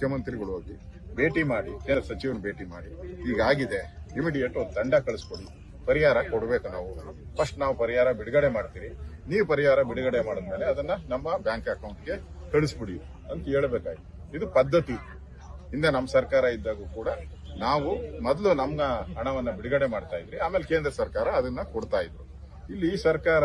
ಮುಖ್ಯಮಂತ್ರಿಗಳು ಹೋಗಿ ಭೇಟಿ ಮಾಡಿ, ಕೇಂದ್ರ ಸಚಿವರು ಭೇಟಿ ಮಾಡಿ ಈಗಾಗಿದೆ ಇಮಿಡಿಯೇಟ್ ಒಂದು ತಂಡ ಕಳಿಸ್ಕೊಡಿ, ಪರಿಹಾರ ಕೊಡ್ಬೇಕು ನಾವು. ಫಸ್ಟ್ ನಾವು ಪರಿಹಾರ ಬಿಡುಗಡೆ ಮಾಡ್ತೀರಿ. ನೀವು ಪರಿಹಾರ ಬಿಡುಗಡೆ ಮಾಡಿದ್ಮೇಲೆ ಅದನ್ನ ನಮ್ಮ ಬ್ಯಾಂಕ್ ಅಕೌಂಟ್ಗೆ ಕಳಿಸ್ಬಿಡಿ ಅಂತ ಹೇಳ್ಬೇಕಾಯ್ತು. ಇದು ಪದ್ಧತಿ. ಹಿಂದೆ ನಮ್ಮ ಸರ್ಕಾರ ಇದ್ದಾಗೂ ಕೂಡ ನಾವು ಮೊದಲು ನಮ್ಮ ಹಣವನ್ನ ಬಿಡುಗಡೆ ಮಾಡ್ತಾ ಇದ್ರಿ, ಆಮೇಲೆ ಕೇಂದ್ರ ಸರ್ಕಾರ ಅದನ್ನ ಕೊಡ್ತಾ ಇದ್ರು. ಇಲ್ಲಿ ಸರ್ಕಾರ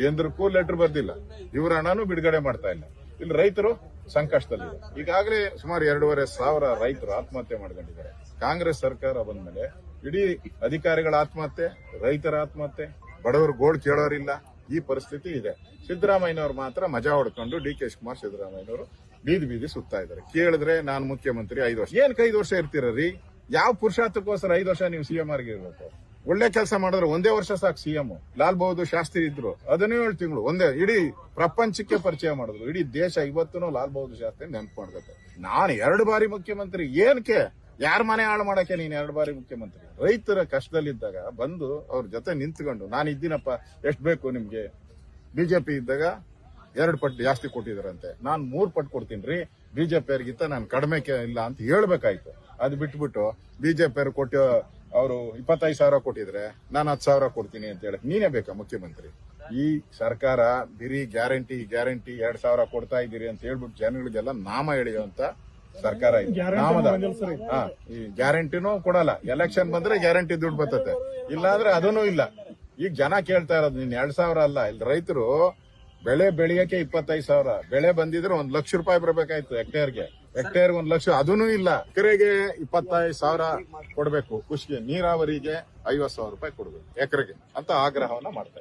ಕೇಂದ್ರಕ್ಕೂ ಲೆಟರ್ ಬರ್ದಿಲ್ಲ ಇವ್ರ ಹಣನೂ ಬಿಡುಗಡೆ ಮಾಡ್ತಾ ಇಲ್ಲ. ಇಲ್ಲಿ ರೈತರು ಸಂಕಷ್ಟದಲ್ಲಿ ಈಗಾಗಲೇ ಸುಮಾರು ಎರಡೂವರೆ ಸಾವಿರ ರೈತರು ಆತ್ಮಹತ್ಯೆ ಮಾಡ್ಕೊಂಡಿದ್ದಾರೆ. ಕಾಂಗ್ರೆಸ್ ಸರ್ಕಾರ ಬಂದ್ಮೇಲೆ ಇಡೀ ಅಧಿಕಾರಿಗಳ ಆತ್ಮಹತ್ಯೆ, ರೈತರ ಆತ್ಮಹತ್ಯೆ, ಬಡವರು ಗೋಳ್ ಕೇಳೋರಿಲ್ಲ, ಈ ಪರಿಸ್ಥಿತಿ ಇದೆ. ಸಿದ್ದರಾಮಯ್ಯನವರು ಮಾತ್ರ ಮಜಾ ಹೊಡ್ಕೊಂಡು ಡಿ ಕೆ ಶಿವಕುಮಾರ್ ಸಿದ್ದರಾಮಯ್ಯನವರು ಬೀದಿ ಬೀದಿ ಸುತ್ತಾ ಇದ್ದಾರೆ. ಕೇಳಿದ್ರೆ ನಾನು ಮುಖ್ಯಮಂತ್ರಿ ಐದು ವರ್ಷ. ಏನ್ ಐದು ವರ್ಷ ಇರ್ತೀರ ರೀ? ಯಾವ ಪುರುಷಾರ್ಥಕ್ಕೋಸ್ಕರ ಐದು ವರ್ಷ ನೀವು ಸಿಎಂ ಆಗಿರ್ಬೇಕು ಒಳ್ಳೆ ಕೆಲಸ ಮಾಡಿದ್ರೆ ಒಂದೇ ವರ್ಷ ಸಾಕು ಸಿಎಂ ಲಾಲ್ ಬಹದ್ದೂರ್ ಶಾಸ್ತ್ರಿ ಇದ್ರು. ಏಳು ತಿಂಗಳು. ಒಂದೇ, ಇಡೀ ಪ್ರಪಂಚಕ್ಕೆ ಪರಿಚಯ ಮಾಡಿದ್ರು. ಇಡೀ ದೇಶ ಇವತ್ತೂ ಲಾಲ್ ಬಹದ್ದೂರ್ ಶಾಸ್ತ್ರಿ ನೆನಪು ಮಾಡ್ಕೊತಾರೆ ನಾನು ಎರಡು ಬಾರಿ ಮುಖ್ಯಮಂತ್ರಿ. ಏನಕ್ಕೆ ಯಾರ ಮನೆ ಹಾಳು ಮಾಡಕ್ಕೆ ನೀನು ಎರಡು ಬಾರಿ ಮುಖ್ಯಮಂತ್ರಿ? ರೈತರ ಕಷ್ಟದಲ್ಲಿದ್ದಾಗ ಬಂದು ಅವ್ರ ಜೊತೆ ನಿಂತ್ಕೊಂಡು, ನಾನು ಇದ್ದೀನಪ್ಪ, ಎಷ್ಟು ಬೇಕು ನಿಮ್ಗೆ? ಬಿಜೆಪಿ ಇದ್ದಾಗ ಎರಡು ಪಟ್ಟು ಜಾಸ್ತಿ ಕೊಟ್ಟಿದ್ರಂತೆ. ನಾನು ಮೂರು ಪಟ್ಟು ಕೊಡ್ತೀನಿ ರೀ ಬಿಜೆಪಿ ಅವ್ರಿಗಿಂತ ನಾನು ಕಡಿಮೆ ಇಲ್ಲ ಅಂತ ಹೇಳ್ಬೇಕಾಯ್ತು. ಅದು ಬಿಟ್ಬಿಟ್ಟು ಬಿಜೆಪಿ ಅವ್ರು ಕೊಟ್ಟು ಅವರು ಇಪ್ಪತ್ತೈದು ಸಾವಿರ ಕೊಟ್ಟಿದ್ರೆ ನಾನು ಹತ್ತು ಸಾವಿರ ಕೊಡ್ತೀನಿ ಅಂತ ಹೇಳಿ. ನೀನೇ ಬೇಕಾ ಮುಖ್ಯಮಂತ್ರಿ? ಈ ಸರ್ಕಾರ ಬಿರಿ ಗ್ಯಾರಂಟಿ ಗ್ಯಾರಂಟಿ ಎರಡ್ ಸಾವಿರ ಕೊಡ್ತಾ ಇದ್ದೀರಿ ಅಂತ ಹೇಳ್ಬಿಟ್ಟು ಜನಗಳಿಗೆಲ್ಲ ನಾಮ ಎಳೆಯುವಂತ ಸರ್ಕಾರ ಇದೆ. ನಾಮದ ಈ ಗ್ಯಾರಂಟಿನೂ ಕೊಡಲ್ಲ. ಎಲೆಕ್ಷನ್ ಬಂದ್ರೆ ಗ್ಯಾರಂಟಿ ದುಡ್ಡು ಬರ್ತತೆ. ಇಲ್ಲಾಂದ್ರೆ ಅದನ್ನೂ ಇಲ್ಲ. ಈಗ ಜನ ಕೇಳ್ತಾ ಇರೋದು ನೀನ್ ಎರಡ್ ಸಾವಿರ ಅಲ್ಲ. ಇಲ್ಲಿ ರೈತರು ಬೆಳೆ ಬೆಳೆಯಕ್ಕೆ ಇಪ್ಪತ್ತೈದು ಸಾವಿರ. ಬೆಳೆ ಬಂದಿದ್ರೆ ಒಂದ್ ಲಕ್ಷ ರೂಪಾಯಿ ಬರ್ಬೇಕಾಯ್ತು ಹೆಕ್ಟೇರ್ಗೆ ಹೆಕ್ಟೇರ್ ಒಂದ್ ಲಕ್ಷ. ಅದೂ ಇಲ್ಲ. ಎಕರೆಗೆ ಇಪ್ಪತ್ತೈದು ಸಾವಿರ ಕೊಡಬೇಕು. ಕೃಷಿಗೆ ನೀರಾವರಿಗೆ ಐವತ್ ಸಾವಿರ ರೂಪಾಯಿ ಕೊಡ್ಬೇಕು. ಎಕರೆಗೆ ಅಂತ ಆಗ್ರಹವನ್ನ ಮಾಡ್ತಾ